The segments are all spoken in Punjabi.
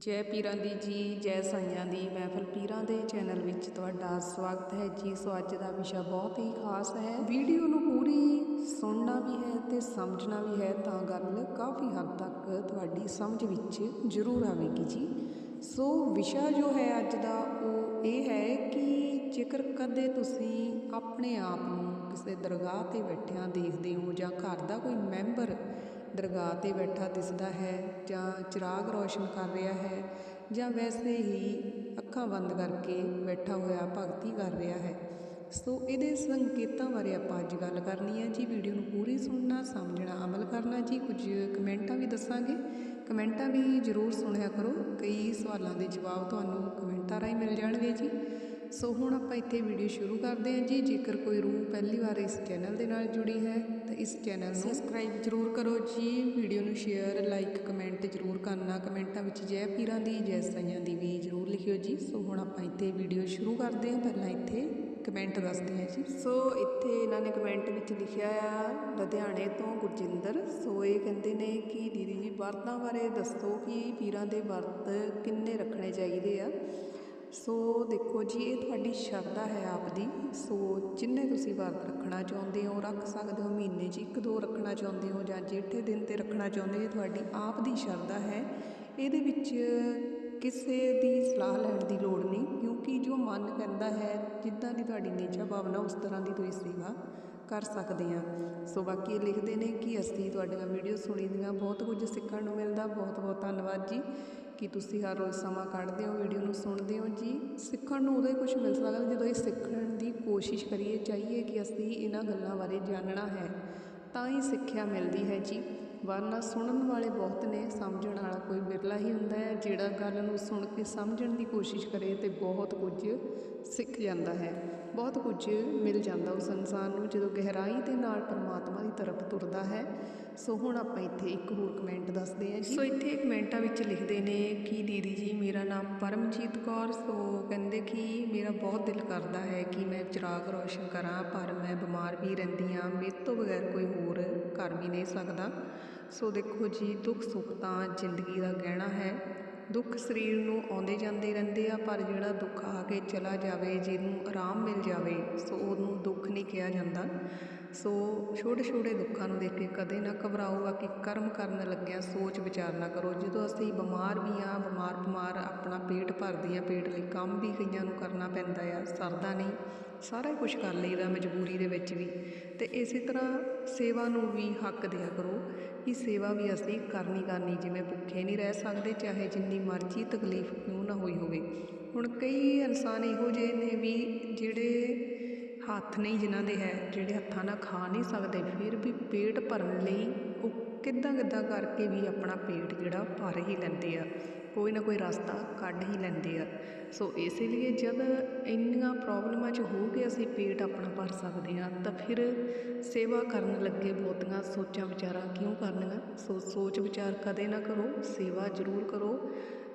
ਜੈ ਪੀਰਾਂ ਦੀ ਜੀ, ਜੈ ਸਾਈਆਂ ਦੀ। ਮਹਿਫਲ ਪੀਰਾਂ ਦੇ ਚੈਨਲ ਵਿੱਚ ਤੁਹਾਡਾ ਸਵਾਗਤ ਹੈ ਜੀ। ਸੋ ਅੱਜ ਦਾ ਵਿਸ਼ਾ ਬਹੁਤ ਹੀ ਖਾਸ ਹੈ। ਵੀਡੀਓ ਨੂੰ ਪੂਰੀ ਸੁਣਨਾ ਵੀ ਹੈ ਤੇ ਸਮਝਣਾ ਵੀ ਹੈ ਤਾਂ ਗੱਲ ਕਾਫੀ ਹੱਦ ਤੱਕ ਤੁਹਾਡੀ ਸਮਝ ਵਿੱਚ ਜ਼ਰੂਰ ਆਵੇਗੀ ਜੀ। ਸੋ ਵਿਸ਼ਾ ਜੋ ਹੈ ਅੱਜ ਦਾ ਉਹ ਇਹ ਹੈ ਕਿ ਜੇਕਰ ਕਦੇ ਤੁਸੀਂ ਆਪਣੇ ਆਪ ਨੂੰ ਕਿਸੇ ਦਰਗਾਹ ਤੇ ਬੈਠਿਆਂ ਦੇਖਦੇ ਹੋ ਜਾਂ ਘਰ ਦਾ ਕੋਈ ਮੈਂਬਰ ਦਰਗਾਹ ਤੇ ਬੈਠਾ ਦਿਸਦਾ ਹੈ ਜਾਂ ਚਿਰਾਗ ਰੌਸ਼ਨ ਕਰ ਰਿਹਾ ਹੈ ਜਾਂ ਵੈਸੇ ਹੀ ਅੱਖਾਂ ਬੰਦ ਕਰਕੇ ਬੈਠਾ ਹੋਇਆ ਭਗਤੀ ਕਰ ਰਿਹਾ ਹੈ। ਸੋ ਇਹਦੇ ਸੰਕੇਤਾਂ ਬਾਰੇ ਆਪਾਂ ਅੱਜ ਗੱਲ ਕਰਨੀ ਹੈ। ਜੀ ਵੀਡੀਓ ਨੂੰ ਪੂਰੀ ਸੁਣਨਾ ਸਮਝਣਾ ਅਮਲ ਕਰਨਾ, ਜੀ ਕੁਝ ਕਮੈਂਟਾਂ ਵੀ ਦੱਸਾਂਗੇ। ਕਮੈਂਟਾਂ ਵੀ ਜ਼ਰੂਰ ਸੁਣਿਆ ਕਰੋ। ਕਈ ਸਵਾਲਾਂ ਦੇ ਜਵਾਬ ਤੁਹਾਨੂੰ ਕਮੈਂਟਾਂ ਰਾਹੀਂ ਮਿਲ ਜਾਣਗੇ ਜੀ। ਸੋ ਹੁਣ ਆਪਾਂ ਇੱਥੇ ਵੀਡੀਓ ਸ਼ੁਰੂ ਕਰਦੇ ਹਾਂ। ਜੀ ਜੇਕਰ ਕੋਈ ਰੂਹ ਪਹਿਲੀ ਵਾਰ ਇਸ ਚੈਨਲ ਦੇ ਨਾਲ ਜੁੜੀ ਹੈ ਇਸ ਚੈਨਲ ਨੂੰ। ਸਬਸਕ੍ਰਾਈਬ ਜ਼ਰੂਰ ਕਰੋ ਜੀ ਵੀਡੀਓ ਨੂੰ ਸ਼ੇਅਰ ਲਾਈਕ ਕਮੈਂਟ ਜ਼ਰੂਰ ਕਰਨਾ। ਕਮੈਂਟਾਂ ਵਿੱਚ ਜੈ ਪੀਰਾਂ ਦੀ ਜੈ ਸਾਈਆਂ ਦੀ ਵੀ ਜ਼ਰੂਰ ਲਿਖਿਓ ਜੀ। ਸੋ ਹੁਣ ਆਪਾਂ ਇੱਥੇ ਵੀਡੀਓ ਸ਼ੁਰੂ ਕਰਦੇ ਹਾਂ। ਪਹਿਲਾਂ ਇੱਥੇ ਕਮੈਂਟ ਦੱਸਦੇ ਹਾਂ ਜੀ। ਸੋ ਇੱਥੇ ਇਹਨਾਂ ਨੇ ਕਮੈਂਟ ਵਿੱਚ ਲਿਖਿਆ ਆ ਲੁਧਿਆਣੇ ਤੋਂ ਗੁਰਜਿੰਦਰ। ਸੋ ਇਹ ਕਹਿੰਦੇ ਨੇ ਕਿ ਦੀਦੀ ਜੀ ਵਰਤਾਂ ਬਾਰੇ ਦੱਸੋ ਕਿ ਪੀਰਾਂ ਦੇ ਵਰਤ ਕਿੰਨੇ ਰੱਖਣੇ ਚਾਹੀਦੇ ਆ? ਸੋ ਦੇਖੋ ਜੀ, ਇਹ ਤੁਹਾਡੀ ਸ਼ਰਧਾ ਹੈ ਆਪ ਦੀ ਸੋ ਜਿੰਨੇ ਤੁਸੀਂ ਵਰਤ ਰੱਖਣਾ ਚਾਹੁੰਦੇ ਹੋ, ਰੱਖ ਸਕਦੇ ਹੋ ਮਹੀਨੇ 'ਚ ਇੱਕ ਦੋ ਰੱਖਣਾ ਚਾਹੁੰਦੇ ਹੋ ਜਾਂ ਜੇਠੇ ਦਿਨ ਤੇ ਰੱਖਣਾ ਚਾਹੁੰਦੇ ਹੋ ਤੁਹਾਡੀ ਆਪ ਦੀ ਸ਼ਰਧਾ ਹੈ। ਇਹਦੇ ਵਿੱਚ ਕਿਸੇ ਦੀ ਸਲਾਹ ਲੈਣ ਦੀ ਲੋੜ ਨਹੀਂ, ਕਿਉਂਕਿ ਜੋ ਮਨ ਕਹਿੰਦਾ ਹੈ, ਜਿੱਦਾਂ ਦੀ ਤੁਹਾਡੀ ਨੇਚਾ ਭਾਵਨਾ, ਉਸ ਤਰ੍ਹਾਂ ਦੀ ਤੁਸੀਂ ਸੇਵਾ ਕਰ ਸਕਦੇ ਆ। ਸੋ ਬਾਕੀ ਇਹ ਲਿਖਦੇ ਨੇ ਕਿ ਅਸੀਂ ਤੁਹਾਡੀਆਂ ਵੀਡੀਓ ਸੁਣੀ ਦੀਆਂ, ਬਹੁਤ ਕੁਝ ਸਿੱਖਣ ਨੂੰ ਮਿਲਦਾ। ਬਹੁਤ ਬਹੁਤ ਧੰਨਵਾਦ ਜੀ। ਕਿ ਤੁਸੀਂ ਹਰ ਰੋਜ਼ ਸਮਾਂ ਕੱਢਦੇ ਹੋ ਵੀਡੀਓ ਨੂੰ ਸੁਣਦੇ ਹੋ ਜੀ। ਸਿੱਖਣ ਨੂੰ ਉਦੋਂ ਹੀ ਕੁਝ ਮਿਲ ਸਕਦਾ ਜਦੋਂ ਇਹ ਸਿੱਖਣ ਦੀ ਕੋਸ਼ਿਸ਼ ਕਰੀਏ, ਚਾਹੀਏ ਕਿ ਅਸੀਂ ਇਹਨਾਂ ਗੱਲਾਂ ਬਾਰੇ ਜਾਣਨਾ ਹੈ। ਤਾਂ ਹੀ ਸਿੱਖਿਆ ਮਿਲਦੀ ਹੈ ਜੀ। ਵਰਨਾ ਸੁਣਨ ਵਾਲੇ ਬਹੁਤ ਨੇ, ਸਮਝਣ ਵਾਲਾ ਕੋਈ ਬਿਰਲਾ ਹੀ ਹੁੰਦਾ ਹੈ, ਜਿਹੜਾ ਗੱਲ ਨੂੰ ਸੁਣ ਕੇ ਸਮਝਣ ਦੀ ਕੋਸ਼ਿਸ਼ ਕਰੇ ਤੇ ਬਹੁਤ ਕੁਝ ਸਿੱਖ ਜਾਂਦਾ ਹੈ। ਬਹੁਤ ਕੁਝ ਮਿਲ ਜਾਂਦਾ ਉਸ ਇਨਸਾਨ ਨੂੰ ਜਦੋਂ ਗਹਿਰਾਈ ਦੇ ਨਾਲ ਪਰਮਾਤਮਾ ਦੀ ਤਰਫ ਤੁਰਦਾ ਹੈ। ਸੋ ਹੁਣ ਆਪਾਂ ਇੱਥੇ ਇੱਕ ਹੋਰ ਕਮੈਂਟ ਦੱਸਦੇ ਹਾਂ ਜੀ। ਸੋ ਇੱਥੇ ਕਮੈਂਟਾਂ ਵਿੱਚ ਲਿਖਦੇ ਨੇ ਕਿ ਦੀਦੀ ਜੀ, ਮੇਰਾ ਨਾਮ ਪਰਮਜੀਤ ਕੌਰ, ਸੋ ਕਹਿੰਦੇ ਕਿ ਮੇਰਾ ਬਹੁਤ ਦਿਲ ਕਰਦਾ ਹੈ ਕਿ ਮੈਂ ਚਿਰਾਗ ਰੋਸ਼ਨ ਕਰਾਂ, ਪਰ ਮੈਂ ਬਿਮਾਰ ਵੀ ਰਹਿੰਦੀ ਹਾਂ। ਮੇਰੇ ਤੋਂ ਬਗੈਰ ਕੋਈ ਹੋਰ ਕਰ ਵੀ ਨਹੀਂ ਸਕਦਾ। ਸੋ ਦੇਖੋ ਜੀ, ਦੁੱਖ ਸੁੱਖ ਤਾਂ ਜ਼ਿੰਦਗੀ ਦਾ ਗਹਿਣਾ ਹੈ। ਦੁੱਖ ਸਰੀਰ ਨੂੰ ਆਉਂਦੇ ਜਾਂਦੇ ਰਹਿੰਦੇ ਆ, ਪਰ ਜਿਹੜਾ ਦੁੱਖ ਆ ਕੇ ਚਲਾ ਜਾਵੇ, ਜਿਹਨੂੰ ਆਰਾਮ ਮਿਲ ਜਾਵੇ, ਸੋ ਉਹਨੂੰ ਕਿਹਾ ਜਾਂਦਾ। ਸੋ ਛੋਟੇ ਛੋਟੇ ਦੁੱਖਾਂ ਨੂੰ ਦੇਖ ਕੇ ਕਦੇ ਨਾ ਘਬਰਾਓ, ਬਾਕੀ ਕਰਮ ਕਰਨ ਲੱਗਿਆ ਸੋਚ ਵਿਚਾਰ ਨਾ ਕਰੋ। ਜਦੋਂ ਅਸੀਂ ਬਿਮਾਰ ਵੀ ਆ ਬਿਮਾਰ ਬਿਮਾਰ ਆਪਣਾ ਪੇਟ ਭਰਦੇ ਆ ਪੇਟ ਲਈ ਕੰਮ ਵੀ ਕਈਆਂ ਨੂੰ ਕਰਨਾ ਪੈਂਦਾ ਆ, ਸਰਦਾ ਨਹੀਂ, ਸਾਰਾ ਕੁਝ ਕਰ ਲਈਦਾ ਮਜਬੂਰੀ ਦੇ ਵਿੱਚ ਵੀ। ਤੇ ਇਸੇ ਤਰ੍ਹਾਂ ਸੇਵਾ ਨੂੰ ਵੀ ਹੱਕ ਦਿਆ ਕਰੋ ਕਿ ਸੇਵਾ ਵੀ ਅਸੀਂ ਕਰਨੀ ਕਰਨੀ, ਜਿਵੇਂ ਭੁੱਖੇ ਨਹੀਂ ਰਹਿ ਸਕਦੇ, ਚਾਹੇ ਜਿੰਨੀ ਮਰਜ਼ੀ ਤਕਲੀਫ ਕਿਉਂ ਨਾ ਹੋਈ ਹੋਵੇ। ਹੁਣ ਕਈ ਇਨਸਾਨ ਇਹੋ ਜਿਹੇ ਨੇ ਵੀ ਜਿਹੜੇ ਹੱਥ ਨਹੀਂ ਜਿਨ੍ਹਾਂ ਦੇ ਹੈ, ਜਿਹੜੇ ਹੱਥਾਂ ਨਾਲ ਖਾ ਨਹੀਂ ਸਕਦੇ, ਫਿਰ ਵੀ ਪੇਟ ਭਰਨ ਲਈ ਉਹ ਕਿੱਦਾਂ ਕਿੱਦਾਂ ਕਰਕੇ ਵੀ ਆਪਣਾ ਪੇਟ ਜਿਹੜਾ ਭਰ ਹੀ ਲੈਂਦੇ ਆ, ਕੋਈ ਨਾ ਕੋਈ ਰਸਤਾ ਕੱਢ ਹੀ ਲੈਂਦੇ ਆ। ਸੋ ਇਸੇ ਲਈ ਜਦ ਇੰਨੀਆਂ ਪ੍ਰੋਬਲਮਾਂ 'ਚ ਹੋ ਕੇ ਅਸੀਂ ਪੇਟ ਆਪਣਾ ਭਰ ਸਕਦੇ ਹਾਂ, ਤਾਂ ਫਿਰ ਸੇਵਾ ਕਰਨ ਲੱਗੇ ਬਹੁਤੀਆਂ ਸੋਚਾਂ ਵਿਚਾਰਾਂ ਕਿਉਂ ਕਰਨੀਆਂ? ਸੋ ਸੋਚ ਵਿਚਾਰ ਕਦੇ ਨਾ ਕਰੋ, ਸੇਵਾ ਜ਼ਰੂਰ ਕਰੋ।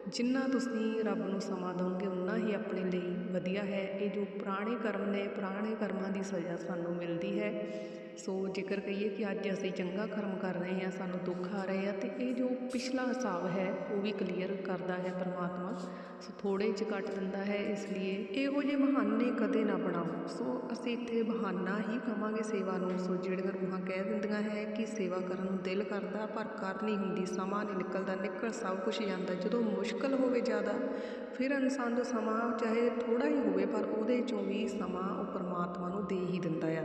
ਜਿੰਨਾ ਤੁਸੀਂ ਰੱਬ ਨੂੰ ਸਮਾਂ ਦਿਓਗੇ ਉਨਾ ਹੀ ਆਪਣੇ ਲਈ ਵਧੀਆ ਹੈ। ਇਹ ਜੋ ਪੁਰਾਣੇ ਕਰਮ ਨੇ, ਪੁਰਾਣੇ ਕਰਮਾਂ ਦੀ ਸਜ਼ਾ ਸਾਨੂੰ ਮਿਲਦੀ ਹੈ। ਸੋ ਜੇਕਰ ਕਹੀਏ ਕਿ ਅੱਜ ਅਸੀਂ ਚੰਗਾ ਕਰਮ ਕਰ ਰਹੇ ਹਾਂ, ਸਾਨੂੰ ਦੁੱਖ ਆ ਰਹੇ ਆ, ਤੇ ਇਹ ਜੋ ਪਿਛਲਾ ਹਿਸਾਬ ਹੈ, ਉਹ ਵੀ ਕਲੀਅਰ ਕਰਦਾ ਹੈ ਪਰਮਾਤਮਾ। ਸੋ ਥੋੜੇ ਚ ਕੱਟ ਦਿੰਦਾ ਹੈ, ਇਸ ਲਈ ਇਹੋ ਜਿਹੇ ਬਹਾਨੇ ਕਦੇ ਨਾ ਬਣਾਓ। ਸੋ ਅਸੀਂ ਇੱਥੇ ਬਹਾਨਾ ਹੀ ਕਵਾਂਗੇ ਸੇਵਾ ਨੂੰ। ਸੋ ਜਿਹੜੀਆਂ ਰੂਹਾਂ ਕਹਿ ਦਿੰਦੀਆਂ ਹੈ ਕਿ ਸੇਵਾ ਕਰਨ ਨੂੰ ਦਿਲ ਕਰਦਾ, ਪਰ ਕਰ ਨਹੀਂ ਹੁੰਦੀ, ਸਮਾਂ ਨਹੀਂ ਨਿਕਲਦਾ, ਨਿਕਲ ਸਭ ਕੁਝ ਜਾਂਦਾ। ਜਦੋਂ ਮੁਸ਼ਕਲ ਹੋਵੇ ਜ਼ਿਆਦਾ, ਫਿਰ ਇਨਸਾਨ ਦਾ ਸਮਾਂ ਚਾਹੇ ਥੋੜਾ ਹੀ ਹੋਵੇ, ਪਰ ਉਹਦੇ ਚੋਂ ਵੀ ਸਮਾਂ ਪਰਮਾਤਮਾ ਨੂੰ ਦੇ ਹੀ ਦਿੰਦਾ ਆ।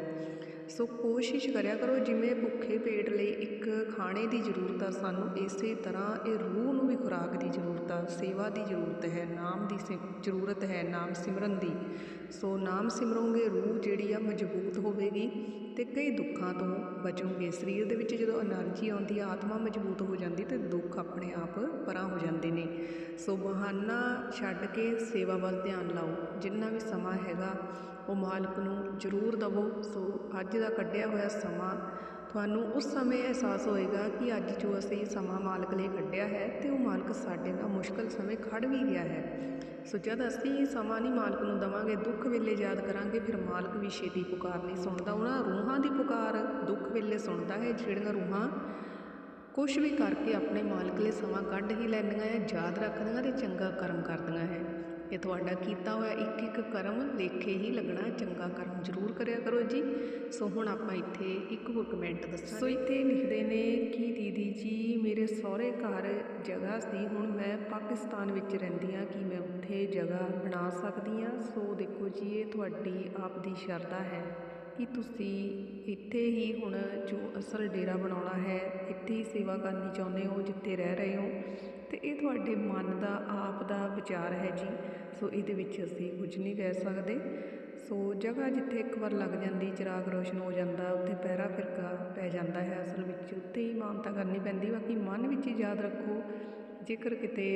ਸੋ ਕੋਸ਼ਿਸ਼ ਕਰਿਆ ਕਰੋ, ਜਿਵੇਂ ਭੁੱਖੇ ਪੇਟ ਲਈ ਇੱਕ ਖਾਣੇ ਦੀ ਜ਼ਰੂਰਤ ਆ, ਸਾਨੂੰ ਇਸੇ ਤਰ੍ਹਾਂ ਇਹ ਰੂਹ ਨੂੰ ਵੀ ਖੁਰਾਕ ਦੀ ਜ਼ਰੂਰਤ ਆ, ਸੇਵਾ ਦੀ ਜ਼ਰੂਰਤ ਹੈ, ਨਾਮ ਦੀ ਜ਼ਰੂਰਤ ਹੈ, ਨਾਮ ਸਿਮਰਨ ਦੀ। ਸੋ ਨਾਮ ਸਿਮਰੋਂਗੇ, ਰੂਹ ਜਿਹੜੀ ਆ ਮਜ਼ਬੂਤ ਹੋਵੇਗੀ ਤੇ ਕਈ ਦੁੱਖਾਂ ਤੋਂ ਬਚੋਗੇ। ਸਰੀਰ ਦੇ ਵਿੱਚ ਜਦੋਂ એનર્ਜੀ ਆਉਂਦੀ ਆ, ਆਤਮਾ ਮਜ਼ਬੂਤ ਹੋ ਜਾਂਦੀ ਤੇ ਦੁੱਖ ਆਪਣੇ ਆਪ ਪਰਾਂ ਹੋ ਜਾਂਦੇ ਨੇ। ਸੋ ਬਹਾਨਾ ਛੱਡ ਕੇ ਸੇਵਾ ਵੱਲ ਧਿਆਨ ਲਾਓ। ਜਿੰਨਾ ਵੀ ਸਮਾਂ ਹੈਗਾ, ਉਹ ਮਾਲਕ ਨੂੰ ਜ਼ਰੂਰ ਦਵੋ। ਸੋ ਅੱਜ ਦਾ ਕੱਢਿਆ ਹੋਇਆ ਸਮਾਂ ਤੁਹਾਨੂੰ ਉਸ ਸਮੇਂ ਅਹਿਸਾਸ ਹੋਏਗਾ ਕਿ ਅੱਜ ਜੋ ਅਸੀਂ ਸਮਾਂ ਮਾਲਕ ਲਈ ਕੱਢਿਆ ਹੈ ਤੇ ਉਹ ਮਾਲਕ ਸਾਡੇ ਨਾਲ ਮੁਸ਼ਕਲ ਸਮੇਂ ਖੜ ਵੀ ਗਿਆ ਹੈ। ਸੋ ਜਦ ਅਸੀਂ ਸਮਾਂ ਨਹੀਂ ਮਾਲਕ ਨੂੰ ਦਵਾਂਗੇ, ਦੁੱਖ ਵੇਲੇ ਯਾਦ ਕਰਾਂਗੇ, ਫਿਰ ਮਾਲਕ ਵੀ ਛੇਤੀ ਪੁਕਾਰ ਨਹੀਂ ਸੁਣਦਾ। ਉਹਨਾਂ ਰੂਹਾਂ ਦੀ ਪੁਕਾਰ ਦੁੱਖ ਵੇਲੇ ਸੁਣਦਾ ਹੈ, ਜਿਹੜੀਆਂ ਰੂਹਾਂ ਕੁਛ ਵੀ ਕਰਕੇ ਆਪਣੇ ਮਾਲਕ ਲਈ ਸਮਾਂ ਕੱਢ ਹੀ ਲੈਂਦੀਆਂ ਹੈ, ਯਾਦ ਰੱਖਦੀਆਂ ਤੇ ਚੰਗਾ ਕਰਮ ਕਰਦੀਆਂ ਹੈ। ਇਹ ਤੁਹਾਡਾ ਕੀਤਾ ਹੋਇਆ ਇੱਕ ਇੱਕ ਕਰਮ ਲੇਖੇ ਹੀ ਲੱਗਣਾ, ਚੰਗਾ ਕਰਮ ਜ਼ਰੂਰ ਕਰਿਆ ਕਰੋ ਜੀ। ਸੋ ਹੁਣ ਆਪਾਂ ਇੱਥੇ ਇੱਕ ਹੋਰ ਕਮੈਂਟ ਦੱਸਾਂ ਸੋ ਇੱਥੇ ਲਿਖਦੇ ਨੇ ਕਿ ਦੀਦੀ ਜੀ, ਮੇਰੇ ਸਹੁਰੇ ਘਰ ਜਗ੍ਹਾ ਸੀ, ਹੁਣ ਮੈਂ ਪਾਕਿਸਤਾਨ ਵਿੱਚ ਰਹਿੰਦੀ ਹਾਂ, ਕਿ ਮੈਂ ਉੱਥੇ ਜਗ੍ਹਾ ਬਣਾ ਸਕਦੀ ਹਾਂ? ਸੋ ਦੇਖੋ ਜੀ, ਇਹ ਤੁਹਾਡੀ ਆਪ ਦੀ ਸ਼ਰਧਾ ਹੈ ਕਿ ਤੁਸੀਂ ਇੱਥੇ ਹੀ ਹੁਣ ਜੋ ਅਸਲ ਡੇਰਾ ਬਣਾਉਣਾ ਹੈ, ਇੱਥੇ ਹੀ ਸੇਵਾ ਕਰਨੀ ਚਾਹੁੰਦੇ ਹੋ, ਜਿੱਥੇ ਰਹਿ ਰਹੇ ਹੋ। ਅਤੇ ਇਹ ਤੁਹਾਡੇ ਮਨ ਦਾ, ਆਪ ਦਾ ਵਿਚਾਰ ਹੈ ਜੀ। ਸੋ ਇਹਦੇ ਵਿੱਚ ਅਸੀਂ ਕੁਝ ਨਹੀਂ ਕਹਿ ਸਕਦੇ। ਸੋ ਜਗ੍ਹਾ ਜਿੱਥੇ ਇੱਕ ਵਾਰ ਲੱਗ ਜਾਂਦੀ, ਚਿਰਾਗ ਰੋਸ਼ਨ ਹੋ ਜਾਂਦਾ, ਉੱਥੇ ਪਹਿਰਾ ਫਿਰਕਾ ਪੈ ਜਾਂਦਾ ਹੈ ਅਸਲ ਵਿੱਚ। ਉੱਥੇ ਹੀ ਮਾਨਤਾ ਕਰਨੀ ਪੈਂਦੀ, ਬਾਕੀ ਮਨ ਵਿੱਚ ਹੀ ਯਾਦ ਰੱਖੋ, ਜੇਕਰ ਕਿਤੇ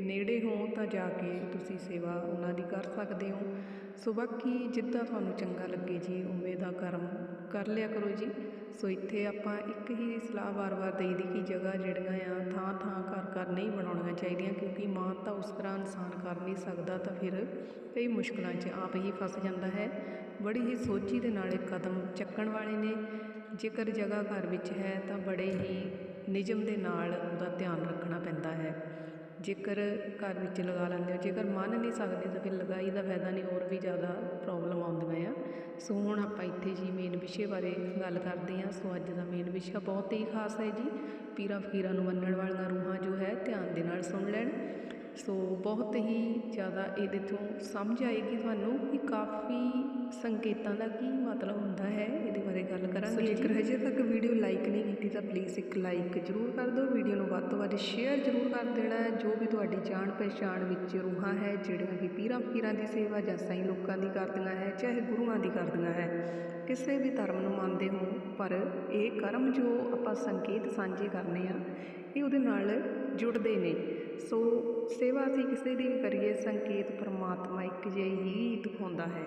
ਨੇੜੇ ਹੋ ਤਾਂ ਜਾ ਕੇ ਤੁਸੀਂ ਸੇਵਾ ਉਹਨਾਂ ਦੀ ਕਰ ਸਕਦੇ ਹੋ। ਸੋ ਬਾਕੀ ਜਿੱਦਾਂ ਤੁਹਾਨੂੰ ਚੰਗਾ ਲੱਗੇ ਜੀ, ਉਵੇਂ ਦਾ ਕਰਮ ਕਰ ਲਿਆ ਕਰੋ ਜੀ। ਸੋ ਇੱਥੇ ਆਪਾਂ ਇੱਕ ਹੀ ਸਲਾਹ ਵਾਰ-ਵਾਰ ਦੇਈਦੀ ਕਿ ਜਗ੍ਹਾ ਜਿਹੜੀਆਂ ਆ ਥਾਂ ਥਾਂ ਘਰ ਘਰ ਨਹੀਂ ਬਣਾਉਣੀਆਂ ਚਾਹੀਦੀਆਂ, ਕਿਉਂਕਿ ਮਾਂ ਤਾਂ ਉਸ ਤਰ੍ਹਾਂ ਇਨਸਾਨ ਕਰ ਨਹੀਂ ਸਕਦਾ ਤਾਂ ਫਿਰ ਕਈ ਮੁਸ਼ਕਲਾਂ 'ਚ ਆਪ ਹੀ ਫਸ ਜਾਂਦਾ ਹੈ। ਬੜੀ ਹੀ ਸੋਚੀ ਦੇ ਨਾਲ ਇਹ ਕਦਮ ਚੱਕਣ ਵਾਲੇ ਨੇ। ਜੇਕਰ ਜਗ੍ਹਾ ਘਰ ਵਿੱਚ ਹੈ ਤਾਂ ਬੜੇ ਹੀ ਨਿਯਮ ਦੇ ਨਾਲ ਉਹਦਾ ਧਿਆਨ ਰੱਖਣਾ ਪੈਂਦਾ ਹੈ। ਜੇਕਰ ਘਰ ਵਿੱਚ ਲਗਾ ਲੈਂਦੇ ਹੋ, ਜੇਕਰ ਮੰਨ ਨਹੀਂ ਸਕਦੇ ਤਾਂ ਫਿਰ ਲਗਾਈ ਦਾ ਫਾਇਦਾ ਨਹੀਂ, ਹੋਰ ਵੀ ਜ਼ਿਆਦਾ ਪ੍ਰੋਬਲਮ ਸੋ ਹੁਣ ਆਪਾਂ ਇੱਥੇ ਜੀ ਮੇਨ ਵਿਸ਼ੇ ਬਾਰੇ ਗੱਲ ਕਰਦੇ ਹਾਂ। ਸੋ ਅੱਜ ਦਾ ਮੇਨ ਵਿਸ਼ਾ ਬਹੁਤ ਹੀ ਖਾਸ ਹੈ ਜੀ। ਪੀਰਾਂ ਫਕੀਰਾਂ ਨੂੰ ਮੰਨਣ ਵਾਲੀਆਂ ਰੂਹਾਂ ਜੋ ਹੈ, ਧਿਆਨ ਦੇ ਨਾਲ ਸੁਣ ਲੈਣ। ਸੋ ਬਹੁਤ ਹੀ ਜ਼ਿਆਦਾ ਇਹਦੇ ਤੋਂ ਸਮਝ ਆਏਗੀ ਤੁਹਾਨੂੰ ਕਿ ਕਾਫੀ ਸੰਕੇਤਾਂ ਦਾ ਕੀ ਮਤਲਬ ਹੁੰਦਾ ਹੈ, ਇਹਦੇ ਬਾਰੇ ਗੱਲ ਕਰਾਂਗੇ। ਜੇਕਰ ਹਜੇ ਤੱਕ ਵੀਡੀਓ ਲਾਈਕ ਨਹੀਂ ਕੀਤੀ, ਤਾਂ ਪਲੀਜ਼ ਇੱਕ ਲਾਈਕ ਜ਼ਰੂਰ ਕਰ ਦਿਓ। ਵੀਡੀਓ ਨੂੰ ਵੱਧ ਤੋਂ ਵੱਧ ਸ਼ੇਅਰ ਜ਼ਰੂਰ ਕਰ ਦੇਣਾ ਜੋ ਵੀ ਤੁਹਾਡੀ ਜਾਣ ਪਛਾਣ ਵਿੱਚ ਰੂਹਾਂ ਹੈ, ਜਿਹੜੀਆਂ ਕਿ ਪੀਰਾਂ ਫਕੀਰਾਂ ਦੀ ਸੇਵਾ ਜਾਂ ਸਾਈ ਲੋਕਾਂ ਦੀ ਕਰਦੀਆਂ ਹੈ, ਚਾਹੇ ਗੁਰੂਆਂ ਦੀ ਕਰਦੀਆਂ ਹੈ, ਕਿਸੇ ਵੀ ਧਰਮ ਨੂੰ ਮੰਨਦੇ ਹੋ, ਪਰ ਇਹ ਕਰਮ ਜੋ ਆਪਾਂ ਸੰਕੇਤ ਸਾਂਝੇ ਕਰਨੇ ਆ, ਇਹ ਉਹਦੇ ਨਾਲ ਜੁੜਦੇ ਨੇ। ਸੋ ਸੇਵਾ ਅਸੀਂ ਕਿਸੇ ਦੀ ਵੀ ਕਰੀਏ, ਸੰਕੇਤ ਪਰਮਾਤਮਾ ਇੱਕ ਜਿਹੀ ਹੀ ਦਿਖਾਉਂਦਾ ਹੈ।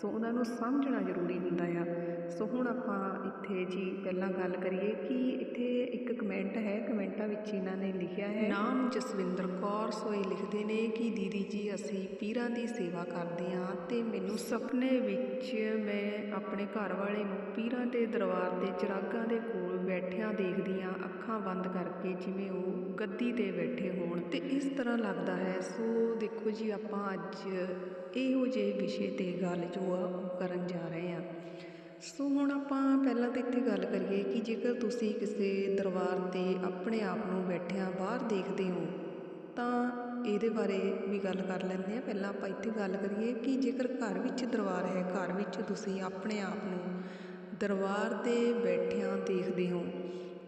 ਸੋ ਉਹਨਾਂ ਨੂੰ ਸਮਝਣਾ ਜ਼ਰੂਰੀ ਹੁੰਦਾ ਆ। ਸੋ ਹੁਣ ਆਪਾਂ ਇੱਥੇ ਜੀ ਪਹਿਲਾਂ ਗੱਲ ਕਰੀਏ ਕਿ ਇੱਥੇ ਇੱਕ ਕਮੈਂਟ ਹੈ, ਕਮੈਂਟਾਂ ਵਿੱਚ ਇਹਨਾਂ ਨੇ ਲਿਖਿਆ ਹੈ। ਨਾਮ ਜਸਵਿੰਦਰ ਕੌਰ ਸੋ ਇਹ ਲਿਖਦੇ ਨੇ ਕਿ ਦੀਦੀ ਜੀ, ਅਸੀਂ ਪੀਰਾਂ ਦੀ ਸੇਵਾ ਕਰਦੇ ਹਾਂ ਤੇ ਮੈਨੂੰ ਸੁਪਨੇ ਵਿੱਚ ਮੈਂ ਆਪਣੇ ਘਰ ਵਾਲੇ ਨੂੰ ਪੀਰਾਂ ਦੇ ਦਰਬਾਰ ਦੇ ਚਿਰਾਗਾਂ ਦੇ ਕੋਲ ਬੈਠਿਆਂ ਦੇਖਦੀਆਂ ਅੱਖਾਂ ਬੰਦ ਕਰਕੇ ਜਿਵੇਂ ਉਹ ਗੱਦੀ ਤੇ ਬੈਠੇ ਹੋਣ। ਤੇ ਇਸ ਤਰ੍ਹਾਂ ਲੱਗਦਾ ਹੈ। ਸੋ ਦੇਖੋ ਜੀ, ਆਪਾਂ ਅੱਜ ਇਹੋ ਜਿਹੇ ਵਿਸ਼ੇ ਤੇ ਗੱਲ ਜੋ ਆ, ਉਹ ਕਰਨ ਜਾ ਰਹੇ ਹਾਂ। ਸੋ ਹੁਣ ਆਪਾਂ ਪਹਿਲਾਂ ਤਾਂ ਇੱਥੇ ਗੱਲ ਕਰੀਏ ਕਿ ਜੇਕਰ ਤੁਸੀਂ ਕਿਸੇ ਦਰਬਾਰ ਤੇ ਆਪਣੇ ਆਪ ਨੂੰ ਬੈਠਿਆਂ ਬਾਹਰ ਦੇਖਦੇ ਹੋ, ਤਾਂ ਇਹਦੇ ਬਾਰੇ ਵੀ ਗੱਲ ਕਰ ਲੈਂਦੇ ਆ ਪਹਿਲਾਂ ਆਪਾਂ ਇੱਥੇ ਗੱਲ ਕਰੀਏ ਕਿ ਜੇਕਰ ਘਰ ਵਿੱਚ ਦਰਬਾਰ ਹੈ, ਘਰ ਵਿੱਚ ਤੁਸੀਂ ਆਪਣੇ ਆਪ ਨੂੰ ਦਰਬਾਰ ਤੇ ਬੈਠਿਆਂ ਦੇਖਦੇ ਹੋ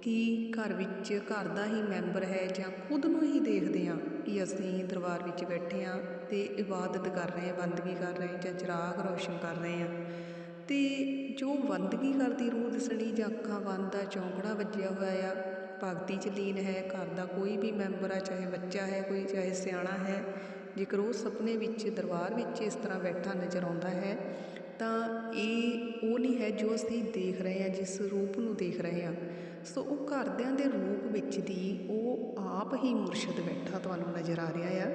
ਕਿ ਘਰ ਵਿੱਚ ਘਰ ਦਾ ਹੀ ਮੈਂਬਰ ਹੈ ਜਾਂ ਖੁਦ ਨੂੰ ਹੀ ਦੇਖਦੇ ਹਾਂ ਕਿ ਅਸੀਂ ਦਰਬਾਰ ਵਿੱਚ ਬੈਠੇ ਹਾਂ ਅਤੇ ਇਬਾਦਤ ਕਰ ਰਹੇ ਹਾਂ, ਬੰਦਗੀ ਕਰ ਰਹੇ ਜਾਂ ਚਿਰਾਗ ਰੌਸ਼ਨ ਕਰ ਰਹੇ ਹਾਂ। ਅਤੇ ਜੋ ਬੰਦਗੀ ਕਰਦੀ ਰੂਹ ਦਿਸਣੀ ਜਾਂ ਅੱਖਾਂ ਬੰਦ ਆ ਚੌਂਕੜਾ ਵੱਜਿਆ ਹੋਇਆ ਆ, ਭਗਤੀ ਚ ਲੀਨ ਹੈ, ਘਰ ਦਾ ਕੋਈ ਵੀ ਮੈਂਬਰ ਆ, ਚਾਹੇ ਬੱਚਾ ਹੈ ਕੋਈ, ਚਾਹੇ ਸਿਆਣਾ ਹੈ, ਜੇਕਰ ਉਹ ਸੁਪਨੇ ਵਿੱਚ, ਦਰਬਾਰ ਵਿੱਚ ਇਸ ਤਰ੍ਹਾਂ ਬੈਠਾ ਨਜ਼ਰ ਆਉਂਦਾ ਹੈ ਤਾਂ ਇਹ ਉਹ ਨਹੀਂ ਹੈ ਜੋ ਅਸੀਂ ਦੇਖ ਰਹੇ ਹਾਂ, ਜਿਸ ਰੂਪ ਨੂੰ ਦੇਖ ਰਹੇ ਹਾਂ। ਸੋ ਉਹ ਘਰਦਿਆਂ ਦੇ ਰੂਪ ਵਿੱਚ ਦੀ ਉਹ ਆਪ ਹੀ ਮੁਰਸ਼ਦ ਬੈਠਾ ਤੁਹਾਨੂੰ ਨਜ਼ਰ ਆ ਰਿਹਾ ਆ।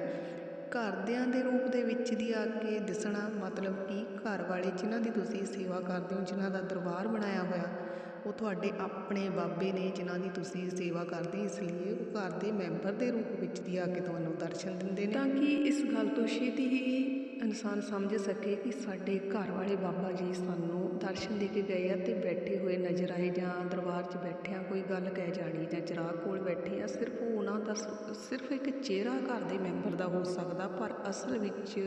ਘਰਦਿਆਂ ਦੇ ਰੂਪ ਦੇ ਵਿੱਚ ਦੀ ਆ ਕੇ ਦਿਸਣਾ ਮਤਲਬ ਕਿ ਘਰ ਵਾਲੇ ਜਿਨ੍ਹਾਂ ਦੀ ਤੁਸੀਂ ਸੇਵਾ ਕਰਦੇ ਹੋ, ਜਿਨ੍ਹਾਂ ਦਾ ਦਰਬਾਰ ਬਣਾਇਆ ਹੋਇਆ, ਉਹ ਤੁਹਾਡੇ ਆਪਣੇ ਬਾਬੇ ਨੇ ਜਿਨ੍ਹਾਂ ਦੀ ਤੁਸੀਂ ਸੇਵਾ ਕਰਦੇ ਇਸ ਲਈ ਉਹ ਘਰ ਦੇ ਮੈਂਬਰ ਦੇ ਰੂਪ ਵਿੱਚ ਦੀ ਆ ਕੇ ਤੁਹਾਨੂੰ ਦਰਸ਼ਨ ਦਿੰਦੇ ਨੇ। ਤਾਂ ਕਿ ਇਸ ਗੱਲ ਤੋਂ ਛੇਤੀ ਹੀ ਇਨਸਾਨ ਸਮਝ ਸਕੇ ਕਿ ਸਾਡੇ ਘਰ ਵਾਲੇ ਬਾਬਾ ਜੀ ਸਾਨੂੰ ਦਰਸ਼ਨ ਦੇ ਕੇ ਗਏ ਆ ਤੇ ਬੈਠੇ ਹੋਏ ਨਜ਼ਰ ਆਏ ਜਾਂ ਦਰਬਾਰ 'ਚ ਬੈਠਿਆਂ ਕੋਈ ਗੱਲ ਕਹਿ ਜਾਣੀ ਜਾਂ ਚਿਰਾਗ ਕੋਲ ਬੈਠੇ ਆ, ਸਿਰਫ ਉਹਨਾਂ ਦਾ ਸਿਰਫ ਇੱਕ ਚਿਹਰਾ ਘਰ ਦੇ ਮੈਂਬਰ ਦਾ ਹੋ ਸਕਦਾ, ਪਰ ਅਸਲ ਵਿੱਚ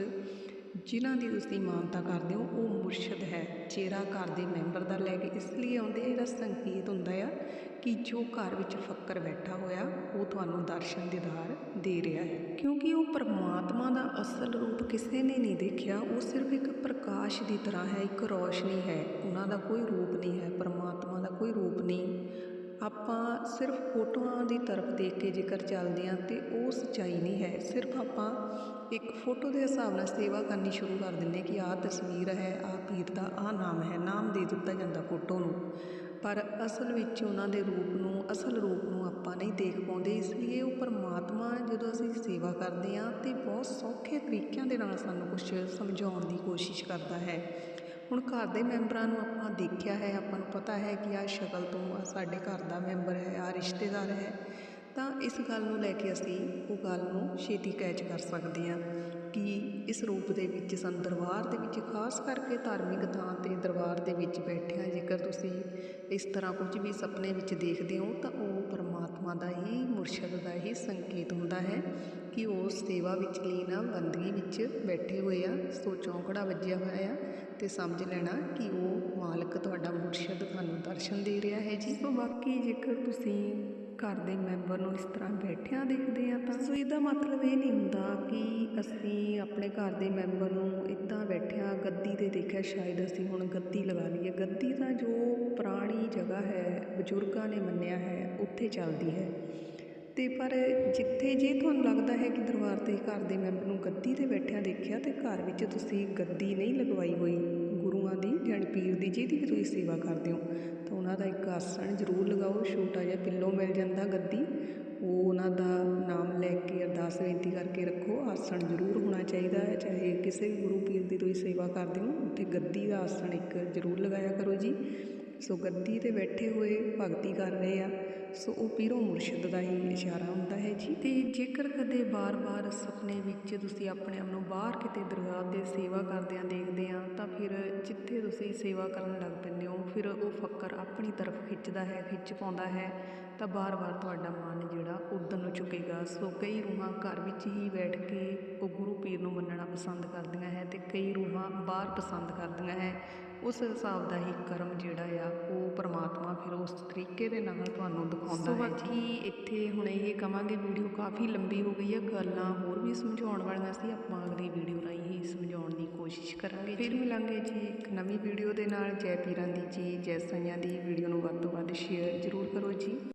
ਜਿਨ੍ਹਾਂ ਦੀ ਤੁਸੀਂ ਮਾਨਤਾ ਕਰਦੇ ਹੋ ਉਹ ਮੁਰਸ਼ਦ ਹੈ। ਚਿਹਰਾ ਘਰ ਦੇ ਮੈਂਬਰ ਦਾ ਲੈ ਕੇ ਇਸ ਲਈ ਆਉਂਦੇ ਆ, ਇਹਦਾ ਸੰਕੇਤ ਹੁੰਦਾ ਆ ਕਿ ਜੋ ਘਰ ਵਿੱਚ ਫੱਕਰ ਬੈਠਾ ਹੋਇਆ ਉਹ ਤੁਹਾਨੂੰ ਦਰਸ਼ਨ ਦੀਦਾਰ ਦੇ ਰਿਹਾ ਹੈ। ਕਿਉਂਕਿ ਉਹ ਪਰਮਾਤਮਾ ਦਾ ਅਸਲ ਰੂਪ ਕਿਸੇ ਨੇ ਨਹੀਂ ਦੇਖਿਆ ਉਹ ਸਿਰਫ ਇੱਕ ਪ੍ਰਕਾਸ਼ ਦੀ ਤਰ੍ਹਾਂ ਹੈ ਇੱਕ ਰੌਸ਼ਨੀ ਹੈ। ਉਹਨਾਂ ਦਾ ਕੋਈ ਰੂਪ ਨਹੀਂ ਹੈ ਪਰਮਾਤਮਾ ਦਾ ਕੋਈ ਰੂਪ ਨਹੀਂ। ਆਪਾਂ ਸਿਰਫ ਫੋਟੋਆਂ ਦੀ ਤਰਫ ਦੇਖ ਕੇ ਜੇਕਰ ਚੱਲਦੇ ਹਾਂ ਤਾਂ ਉਹ ਸੱਚਾਈ ਨਹੀਂ ਹੈ। ਸਿਰਫ ਆਪਾਂ ਇੱਕ ਫੋਟੋ ਦੇ ਹਿਸਾਬ ਨਾਲ ਸੇਵਾ ਕਰਨੀ ਸ਼ੁਰੂ ਕਰ ਦਿੰਦੇ ਕਿ ਆਹ ਤਸਵੀਰ ਹੈ, ਆਹ ਪੀਰ ਦਾ ਆਹ ਨਾਮ ਹੈ, ਨਾਮ ਦੇ ਦਿੱਤਾ ਜਾਂਦਾ ਫੋਟੋ ਨੂੰ। ਪਰ ਅਸਲ ਵਿੱਚ ਉਹਨਾਂ ਦੇ ਰੂਪ ਨੂੰ, ਅਸਲ ਰੂਪ ਨੂੰ ਆਪਾਂ ਨਹੀਂ ਦੇਖ ਪਾਉਂਦੇ, ਇਸ ਲਈ ਉਹ ਪਰਮਾਤਮਾ ਜਦੋਂ ਅਸੀਂ ਸੇਵਾ ਕਰਦੇ ਹਾਂ ਤੇ ਬਹੁਤ ਸੌਖੇ ਤਰੀਕਿਆਂ ਦੇ ਨਾਲ ਸਾਨੂੰ ਕੁਝ ਸਮਝਾਉਣ ਦੀ ਕੋਸ਼ਿਸ਼ ਕਰਦਾ ਹੈ। ਹੁਣ ਘਰ ਦੇ ਮੈਂਬਰਾਂ ਨੂੰ ਆਪਾਂ ਦੇਖਿਆ ਹੈ, ਆਪਾਂ ਨੂੰ ਪਤਾ ਹੈ ਕਿ ਆਹ ਸ਼ਕਲ ਤੋਂ ਆ ਸਾਡੇ ਘਰ ਦਾ ਮੈਂਬਰ ਹੈ, ਆਹ ਰਿਸ਼ਤੇਦਾਰ ਹੈ, ਤਾਂ ਇਸ ਗੱਲ ਨੂੰ ਲੈ ਕੇ ਅਸੀਂ ਉਹ ਗੱਲ ਨੂੰ ਛੇਤੀ ਕੈਚ ਕਰ ਸਕਦੇ ਹਾਂ ਕਿ ਇਸ ਰੂਪ ਦੇ ਵਿੱਚ ਸਾਨੂੰ ਦਰਬਾਰ ਦੇ ਵਿੱਚ, ਖਾਸ ਕਰਕੇ ਧਾਰਮਿਕ ਥਾਂ ਤੇ ਦਰਬਾਰ ਦੇ ਵਿੱਚ ਬੈਠਿਆਂ ਜੇਕਰ ਤੁਸੀਂ ਇਸ ਤਰ੍ਹਾਂ ਕੁਝ ਵੀ ਸੁਪਨੇ ਵਿੱਚ ਦੇਖਦੇ ਹੋ ਤਾਂ ਉਹ ਪਰਮਾਤਮਾ ਦਾ ਹੀ, ਮੁਰਸ਼ਦ ਦਾ ਹੀ ਸੰਕੇਤ ਹੁੰਦਾ ਹੈ ਕਿ ਉਹ ਸੇਵਾ ਵਿੱਚ ਲੀਨ ਆ ਬੰਦਗੀ ਵਿੱਚ ਬੈਠੇ ਹੋਏ ਆ, ਸੋ ਚੌਂਕੜਾ ਵੱਜਿਆ ਹੋਇਆ ਆ ਤੇ ਸਮਝ ਲੈਣਾ ਕਿ ਉਹ ਮਾਲਕ ਤੁਹਾਡਾ ਮੁਰਸ਼ਦ ਤੁਹਾਨੂੰ ਦਰਸ਼ਨ ਦੇ ਰਿਹਾ ਹੈ ਜੀ। ਸੋ ਬਾਕੀ ਜੇਕਰ ਤੁਸੀਂ ਘਰ ਦੇ ਮੈਂਬਰ ਨੂੰ ਇਸ ਤਰ੍ਹਾਂ ਬੈਠਿਆਂ ਦੇਖਦੇ ਆ ਤਾਂ। ਸੋ ਇਹਦਾ ਮਤਲਬ ਇਹ ਨਹੀਂ ਹੁੰਦਾ ਕਿ ਅਸੀਂ ਆਪਣੇ ਘਰ ਦੇ ਮੈਂਬਰ ਨੂੰ ਇੱਦਾਂ ਬੈਠਿਆਂ ਗੱਦੀ ਤੇ ਦੇਖਿਆ ਸ਼ਾਇਦ ਅਸੀਂ ਹੁਣ ਗੱਦੀ ਲਗਾ ਲਈਏ। ਗੱਦੀ ਤਾਂ ਜੋ ਪੁਰਾਣੀ ਜਗ੍ਹਾ ਹੈ, ਬਜ਼ੁਰਗਾਂ ਨੇ ਮੰਨਿਆ ਹੈ, ਉੱਥੇ ਚੱਲਦੀ ਹੈ। ਤੇ ਪਰ ਜਿੱਥੇ ਜੇ ਤੁਹਾਨੂੰ ਲੱਗਦਾ ਹੈ ਕਿ ਦਰਬਾਰ ਤੇ ਘਰ ਦੇ ਮੈਂਬਰ ਨੂੰ ਗੱਦੀ ਤੇ ਬੈਠਿਆਂ ਦੇਖਿਆ ਤੇ ਘਰ ਵਿੱਚ ਤੁਸੀਂ ਗੱਦੀ ਨਹੀਂ ਲਗਵਾਈ ਹੋਈ ਗੁਰੂਆਂ ਦੀ, ਜਾਣੀ ਪੀਰ ਦੀ, ਜਿਹਦੀ ਵੀ ਤੁਸੀਂ ਸੇਵਾ ਕਰਦੇ ਹੋ, ਤਾਂ ਉਹਨਾਂ ਦਾ ਇੱਕ ਆਸਣ ਜ਼ਰੂਰ ਲਗਾਓ, ਛੋਟਾ ਜਿਹਾ ਪਿੱਲੋ ਮਿਲ ਜਾਂਦਾ ਗੱਦੀ, ਉਹ ਉਹਨਾਂ ਦਾ ਨਾਮ ਲੈ ਕੇ ਅਰਦਾਸ ਬੇਨਤੀ ਕਰਕੇ ਰੱਖੋ, ਆਸਣ ਜ਼ਰੂਰ ਹੋਣਾ ਚਾਹੀਦਾ ਹੈ, ਚਾਹੇ ਕਿਸੇ ਵੀ ਗੁਰੂ ਪੀਰ ਦੀ ਤੁਸੀਂ ਸੇਵਾ ਕਰਦੇ ਹੋ, ਉੱਥੇ ਗੱਦੀ ਦਾ ਆਸਣ ਇੱਕ ਜ਼ਰੂਰ ਲਗਾਇਆ ਕਰੋ ਜੀ। ਸੋ ਗੱਦੀ ਤੇ ਬੈਠੇ ਹੋਏ ਭਗਤੀ ਕਰ ਰਹੇ ਆ। ਸੋ ਉਹ ਪੀਰੋ ਮੁਰਸ਼ਿਦ ਦਾ ਹੀ ਇਸ਼ਾਰਾ ਹੁੰਦਾ ਹੈ ਜੀ। ਤੇ ਜੇਕਰ ਕਦੇ ਬਾਰ-ਬਾਰ ਸੁਪਨੇ ਵਿੱਚ ਤੁਸੀਂ ਆਪਣੇ ਆਪ ਨੂੰ ਬਾਹਰ ਕਿਤੇ ਦਰਗਾਹ ਤੇ ਸੇਵਾ ਕਰਦਿਆਂ ਦੇਖਦੇ ਆ, ਤਾਂ ਫਿਰ ਜਿੱਥੇ ਤੁਸੀਂ ਸੇਵਾ ਕਰਨ ਲੱਗ ਪੈਂਦੇ ਹੋ, ਫਿਰ ਉਹ ਫੱਕਰ ਆਪਣੀ ਤਰਫ ਖਿੱਚਦਾ ਹੈ, ਖਿੱਚ ਪਾਉਂਦਾ ਹੈ। ਤਾਂ ਬਾਰ-ਬਾਰ ਤੁਹਾਡਾ ਮਨ ਜਿਹੜਾ ਉਧਰ ਨੂੰ ਝੁਕੇਗਾ। ਸੋ ਕਈ ਰੂਹਾਂ ਘਰ ਵਿੱਚ ਹੀ ਬੈਠ ਕੇ ਉਹ ਗੁਰੂ ਪੀਰ ਨੂੰ ਮੰਨਣਾ ਪਸੰਦ ਕਰਦੀਆਂ ਹੈ ਤੇ ਕਈ ਰੂਹਾਂ ਬਾਹਰ ਪਸੰਦ ਕਰਦੀਆਂ ਹੈ। ਉਸ ਹਿਸਾਬ ਦਾ ਹੀ ਕਰਮ ਜਿਹੜਾ ਆ ਉਹ ਪ੍ਰਮਾਤਮਾ ਫਿਰ ਉਸ ਤਰੀਕੇ ਦੇ ਨਾਲ ਤੁਹਾਨੂੰ ਦਿਖਾਉਂਦਾ ਹੈ ਬਾਕੀ ਇੱਥੇ ਹੁਣ ਇਹ ਕਵਾਂਗੇ ਵੀਡੀਓ ਕਾਫੀ ਲੰਬੀ ਹੋ ਗਈ ਹੈ ਗੱਲਾਂ ਹੋਰ ਵੀ ਸਮਝਾਉਣ ਵਾਲੀਆਂ ਸੀ ਆਪਾਂ ਅਗਲੀ ਵੀਡੀਓ ਰਾਹੀਂ ਹੀ ਸਮਝਾਉਣ ਦੀ ਕੋਸ਼ਿਸ਼ ਕਰਾਂਗੇ ਫਿਰ ਮਿਲਾਂਗੇ ਜੀ ਇੱਕ ਨਵੀਂ ਵੀਡੀਓ ਦੇ ਨਾਲ। ਜੈ ਪੀਰਾਂ ਦੀ ਜੀ ਜੈ ਸਈਆਂ ਦੀ। ਵੀਡੀਓ ਨੂੰ ਵੱਧ ਤੋਂ ਵੱਧ ਸ਼ੇਅਰ ਜ਼ਰੂਰ ਕਰੋ ਜੀ।